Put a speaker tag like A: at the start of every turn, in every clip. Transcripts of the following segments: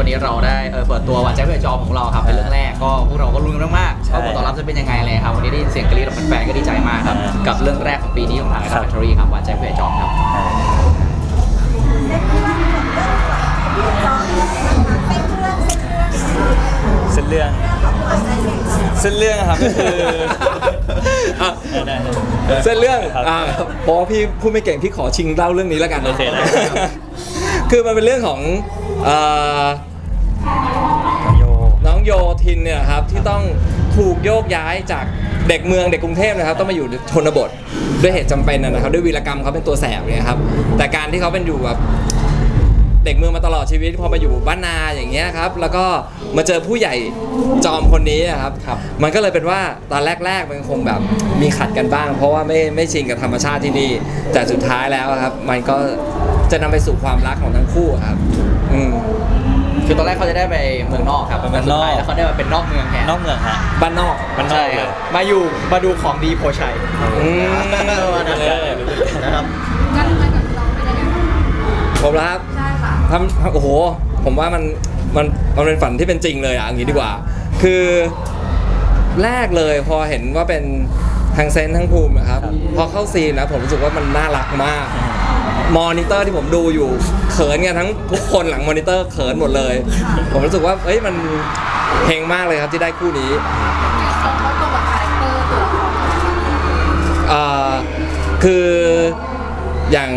A: วันนี้เราได้เออเปิดตัวหวานใจเพื่อจอมของเราครับเป็นเรื่องแรกก็พวกเราก็ลุ้นกันมากๆว่าผลตอบรับจะเป็นยังไงเลยครับวันนี้ได้ยินเสียงกรี๊ดของแฟนๆก็ดีใจมากครับกับเรื่องแรกของปีนี้ของทาง
B: ครั
A: แฟ
B: บ
A: คทอรี่ครับหวานใจเพื่อจอมครับ
B: เส้นเรื่องเส้นเรื่องอะครับก็คือ
C: อะ
B: ได้ได้
C: เส้นเรื่อง
B: ครับ
C: อ่าเพราะว่าพี่พูดไม่เก่งพี่ขอชิงเล่าเรื่องนี้แล้วกัน
B: โอเคได้
C: คือมันเป็นเรื่องของเอ่อ
B: โย
C: น้องโย ทินเนี่ยครับที่ต้องถูกโยกย้ายจากเด็กเมืองเด็กกรุงเทพนะครับต้องมาอยู่ชนบทด้วยเหตุจำเป็นนะครับด้วยวีรกรรมเขาเป็นตัวแสบเนี่ยครับแต่การที่เขาเป็นอยู่แบบเด็กเมืองมาตลอดชีวิตพอมาอยู่บ้านนาอย่างเงี้ยครับแล้วก็มาเจอผู้ใหญ่จอมคนนี้อะครับ
A: ครับ
C: มันก็เลยเป็นว่าตอนแรกๆมันคงแบบมีขัดกันบ้าง เพราะว่าไม่ไม่ชินกับธรรมชาติที่นี่แต่สุดท้ายแล้วอะครับ มันก็จะนำไปสู่ความรักของทั้งคู่อะครับ อืม
A: คือตอนแรกเขาจะได้ไปเมืองนอกครับ
B: ไปเมืองนอก
A: แต่สุดท้ายแล้วเขาได้มาเป็นนอกเมืองแทน
B: นอกเมืองฮะ
C: บ้านนอก
B: มันนอ
A: ใช่
B: ก
A: ค
B: เล
A: รับ
B: ย
A: มาอยู่มาดูของดีโพชัย
C: อืม
A: นะครับ
D: การทำงานกับน้องเป็นยังไงบ้างคะ
C: ผมแล้วครับ
D: ใช่ค่ะ
C: ทำโอ้โห ผมว่ามันมันมันเป็นฝันที่เป็นจริงเลยอะอย่างนี้ดีกว่า คือแรกเลยพอเห็นว่าเป็นทั้งเซนต์ทั้งภูมินะครับ
B: ครับ
C: พอเข้าซีนนะผมรู้สึกว่ามันน่ารักมากม อนิเตอร์ที่ผมดูอยู่เขินกันทั้งทุกคนหลังมอนิเตอร์เขินหมดเลย ผมรู้สึกว่าเอ้ยมันเพลงมากเลยครับที่ได้คู่นี้
D: เขาเขาตรงกับคาแรคเตอร์ตัวละครของเรา
C: อ่าคืออย่าง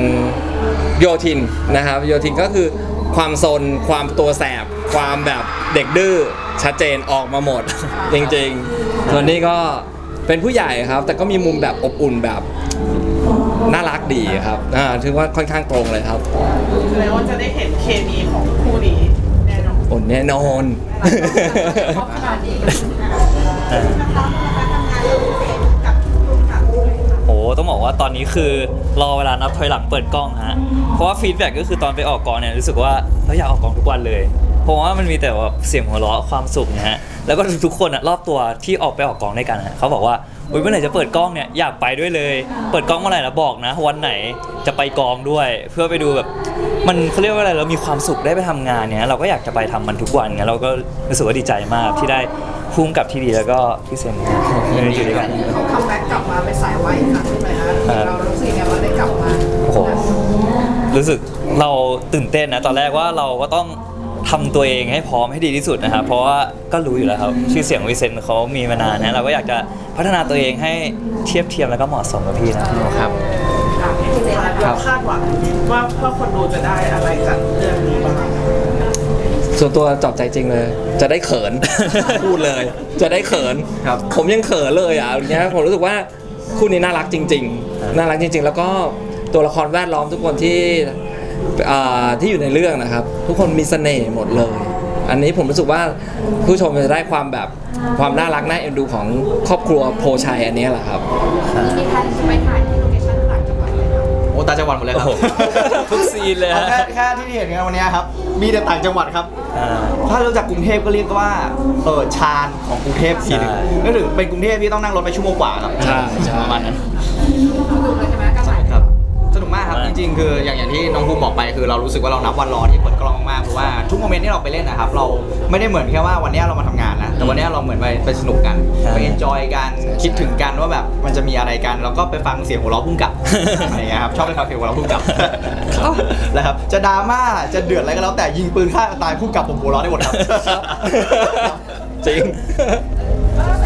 C: โยทินนะครับโยทินก็คือความซนความตัวแสบ ความแบบเด็กดื้อชัดเจนออกมาหมด จริงๆส่วนนี้ก็เป็นผู้ใหญ่ครับ แต่ก็มีมุมแบบอบอุ่นแบบ น่ารักดีครับอ่าถือว่าค่อนข้างตรงเลยครับ
E: แสดงว่าจะได้เห็นเคมีของคู่นี้แน่นอน
C: โอ้แน่นอน
D: ชอบขนาดนี้
B: โอ้ต้องบอกว่าตอนนี้คือรอเวลานับถอยหลังเปิดกล้องฮะ เพราะว่าฟีดแบ็กก็คือตอนไปออกกองเนี่ยรู้สึกว่าเราอยากออกกองทุกวันเลย เพราะว่ามันมีแต่ว่าเสียงหัวเราะความสุขนะฮะ แล้วก็ทุกๆคนอะรอบตัวที่ออกไปออกกองด้วยกันฮะเขาบอกว่า อุ้ยเมื่อไหร่จะเปิดกล้องเนี่ยอยากไปด้วยเลย เปิดกล้องเมื่อไหร่นะบอกนะ วันไหนจะไปกองด้วย เพื่อไปดูแบบมันเขาเรียกว่าอะไรเรามีความสุขได้ไปทำงานเนี่ยเราก็อยากจะไปทำมันทุกวันไงเราก็รู้สึกว่าดีใจมากที่ได้พุ่งกับที่ดีแล้วก็พี่เซมอยู่ด้วยกัน
E: เขาคัมแบ็กกลับมาเป็นสายวายอีกครั้งใช่ไหมคะเรารู้สึกยังไงว่าได้กลับมา
B: โอ้โห รู้สึกเราตื่นเต้นนะ ตอนแรกว่าเราก็ต้อง ทำตัวเองให้พร้อมให้ดีที่สุดนะครับเพราะว่าก็รู้อยู่แล้วครับชื่อเสียงวิเซนต์เขามีมานานนะเราก็อยากจะพัฒนาตัวเองให้เทียบเทียมแล้วก็เหมาะสมกับพี่นะ
A: ครับ
E: เราคาดหวังว่าว่าคนดูจะได้อะไรจากเรื่องนี้บ้าง
C: ส่วนตัวจอบใจจริงเลย จะได้เขิน พูดเลย จะได้เขิน
A: ครับ
C: ผมยังเขินเลยอะอย่างเงี้ยผมรู้สึกว่าคู่นี้น่ารักจริง ๆ น่ารักจริง ๆ แล้วก็ตัวละครแวดล้อมทุกคนที่ อ่าที่อยู่ในเรื่องนะครับ ทุกคนมีเสน่ห์หมดเลย อันนี้ผมรู้สึกว่าผู้ชมจะได้ความแบบความน่ารักน่าเอ็นดูของครอบครัวโพชัยอันเนี้ยแหละครับ
D: มีแพลนจะไปถ่ายที่โลเคชั่นต่างจังหวัดไหมคะ
A: โอ้ตาจังหวัดหมดเลยครับ
B: โอ้โหทุกซีนเลยฮะ
A: อาแค่แค่ที่เห็นกันวันนี้ครับ มีแต่ต่างจังหวัดครับ
B: อ่า
A: ถ้ารู้จักกรุงเทพก็เรียกว่าเออชานของกรุงเทพทีหนึง
B: ใช่
A: ก็ถือเป็นกรุงเทพที่ต้องนั่งรถไปชั่วโมงกว่าครับ
C: ใช่ใช่
A: ประมาณนั้น
D: สนุกเลยใช่ไหมการถ่าย
A: ครับสนุกมากครับ จริงๆคืออย่างอย่างที่น้องภูมิบอกไปคือเรารู้สึกว่าเรานับวันรอที่เปิดกล้องมากๆเพราะว่าทุกโมเมนต์ที่เราไปเล่นนะครับเราไม่ได้เหมือนแค่ว่าวันนี้เรามาทำงานนะแต่วันนี้เราเหมือนไปไปสนุกกัน
B: ใช่
A: ไปเอนจอยกันคิดถึงกันว่าแบบมันจะมีอะไรกันแล้วก็ไปฟังเสียงหัวเราะพุ่งกับ อะไรอย่างเงี้ยครับชอบไปฟังเสียงหัวเราะพุ่งกับนะครับจะดราม่าจะเดือดอะไรก็แล้วแต่ยิงปืนฆ่ากันตายพุ่งกับผมหัวเราะได้หมดครับ
C: จริง
D: แ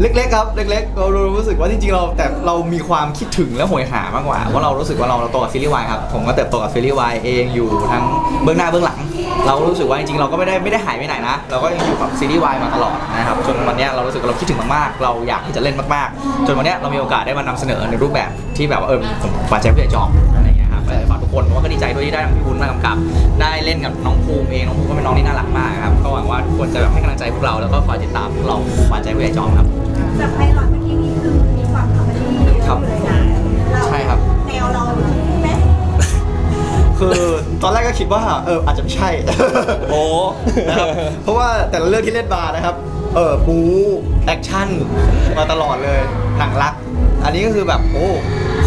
D: เล็
A: กๆครับเล็กๆเรารู้สึกว่าจริงๆเราแต่เรามีความคิดถึงและโหยหามากกว่าเพราเรารู้สึกว่าเราเราโตกับซีรีส์วายครับผมก็เติบโตกับซีรีส์วายเองอยู่ทั้งเบื้องหน้าเบื้องหลัง เรารู้สึกว่าจริงๆเราก็ไม่ได้ไม่ได้หายไปไหนนะเราก็ยังอยู่กับซีรีส์วายมาตลอดนะครับจนวันเนี้ยเรารู้สึกว่าเราคิดถึงมากๆ เราอยากที่จะเล่นมากๆ จนวันเนี้ยเรามีโอกาสได้มานำเสนอในรูปแบบที่แบบว่าเออผมปาใจผู้ใหญ่จอมอะไรอย่างเงี้ยครับฝากทุกคนว่าก็ดีใจด้วยที่ได้ทางพี่คุณมากำกับได้เล่นกับน้องภูมิเองน้องภูมิก็เป็นน้องที่น่ารักมากครับก็หวังว่าทุกคนจะแบบให้กำลังใจพวกเราแล้วก็คอยติดตามพวกเราปาใจผู้ใหญ่จอมครับ
F: จากไพลอตเมื่อกี้นี้คือมีความคอมเมดี้เย
A: ครับ
F: อะเลยนะเรา
A: ใช่ครับ
F: แนวเราไหม
A: คือตอนแรกก็คิดว่าเอออาจจะไม่ใช่
C: โอ้
A: นะครับเพราะว่าแต่ละเรื่องที่เล่นมานะครับเออบูแอคชั่นมาตลอดเลยหนังรัก อันนี้ก็คือแบบโอ้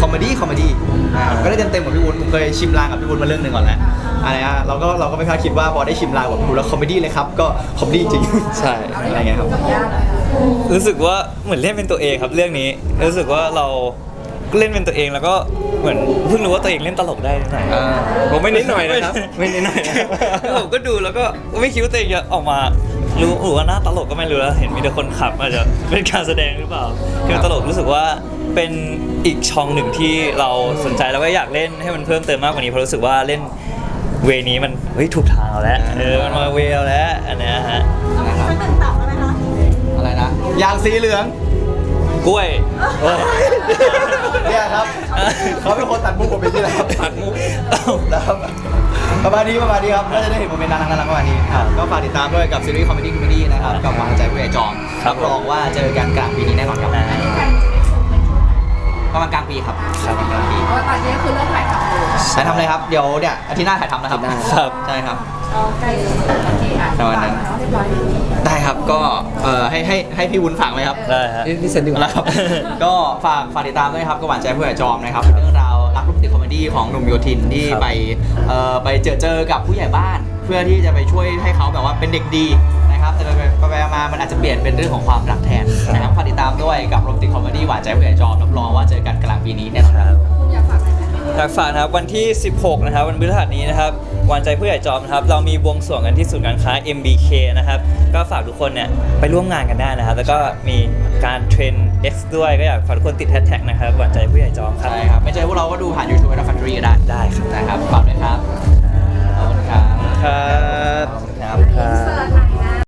A: คคอมเมดี้คอมเมดี้นะครับก็ได้เต็มๆกับพี่วุ้นผมเคยชิมลางกับพี่วุ้นมาเรื่องหนึ่งก่อนแล้ว อะไรฮะเราก็เราก็ไม่คาดคิดว่าพอได้ชิมลางแบบดูแล้วคอมเมดี้เลยครับก็คอมเมดี้จริง
C: ใช่
A: อะไรเงี้ยครับ
D: กับญาติ
B: รู้สึกว่าเหมือนเล่นเป็นตัวเองครับเรื่องนี้ รู้สึกว่าเราเล่นเป็นตัวเองแล้วก็เหมือนเพิ่งรู้ว่าตัวเองเล่นตลกได้นิดหน่อย
A: อ่า
C: ผมไม่นิดหน่อยนะครับ ไม่นิดหน่อยนะครับ
B: ผมก็ดูแล้วก็ไม่คิดว่าตัวเองจะออกมารู้หรือว่าหน้าตลกก็ไม่รู้แล้วเห็นมีแต่คนขับอาจจะเป็นการแสดงหรือเปล่าคือตลกรู้สึกว่าเป็นอีกช่องหนึ่งที่เราสนใจแล้วก็อยากเล่นให้มันเพิ่มเติมมากกว่านี้เพราะรู้สึกว่าเล่น เวนี้มันเฮ้ยถูกทางเราแล้วเออมันมาเวเราแล้วอันเนี้ยฮะ
F: เรามีสักหนึ่งตับแล้วไหมคะ
A: อะไรนะยางสีเหลือง
B: กล้วย
A: เนี่ยครับเขาเป็นคนตัดมุกผมเป็นที่แล้ว
C: ตัดมุก
A: แล้วครับประมาณนี้ประมาณนี้ครับก็จะได้เห็นโมเมนต์น่ารักน่ารักประมาณนี้ครับก็ฝากติดตามด้วยกับซีรีส์คอมเมดี้คอมเมดี้นะครับกับหวานใจผู้ใหญ่จอม
B: ครับ
A: รองว่าเจอกันกลางปีนี้แน่นอนครับ
B: อ่า
A: ประมาณกลางปีครับ
B: ครับ
A: กลางปี
D: เพราะว่าตอนนี้คือเริ่มถ่ายทำเลย
A: ถ่ายทำเลยครับ เดี๋ยวเนี่ยอาทิตย์หน้าถ่ายทำนะครับ
C: อาทิตย์หน้า
B: ครับ
A: ใช่ครับ
D: ใกล้โอเคอะ
A: ประมาณนั้น
D: เรียบร้อย
A: ได้ครับก็เอ่อให้ให้ให้พี่วุ้นฝากไหมครับ
B: ได้ฮะ
C: เอ้ยพี่เซนดีกว่า
A: แล้วครับ ก็ฝากฝากติดตามด้วยครับกับหวานใจผู้ใหญ่จอมนะครับเรื่องราวรักลูกติดคอมเมดี้ของหนุ่มโยธินที่
B: ครับ
A: ไปเอ่อไปเจอเจอกับผู้ใหญ่บ้าน เพื่อที่จะไปช่วยให้เขาแบบว่าเป็นเด็กดีนะครับแต่ไปไปไปมามันอาจจะเปลี่ยนเป็นเรื่องของความรักแทนนะครับฝากติดตามด้วยกับโรแมนติกคอมเมดี้หวานใจผู้ใหญ่จอมรับรองว่าเจอกันกลางปีนี้แน่นอนครับ
D: อะไรไหม
B: อยากฝากนะครับวันที่ 16 นะครับ วันพฤหัสนี้นะครับวันใจผู้ใหญ่จอมนะครับ เรามีบวงสรวงกันที่ศูนย์การค้า MBK นะครับ ก็ฝากทุกคนเนี่ยไปร่วมงานกันได้นะครับ แล้วก็มีการเทรน X ด้วยก็อยากฝากทุกคนติดแฮชแท็กนะครับหวานใจผู้ใหญ่จอมครับ
A: ใช่ครับไม่เจอพวกเราก็ดูผ่าน YouTube และ Factory ก็ได้
B: ได้ครับ
A: นะครับฝากด้วยครับขอบคุณครับ
B: ครับ
A: ขอบคุณครับ
D: อินเสิร์ตถ่าย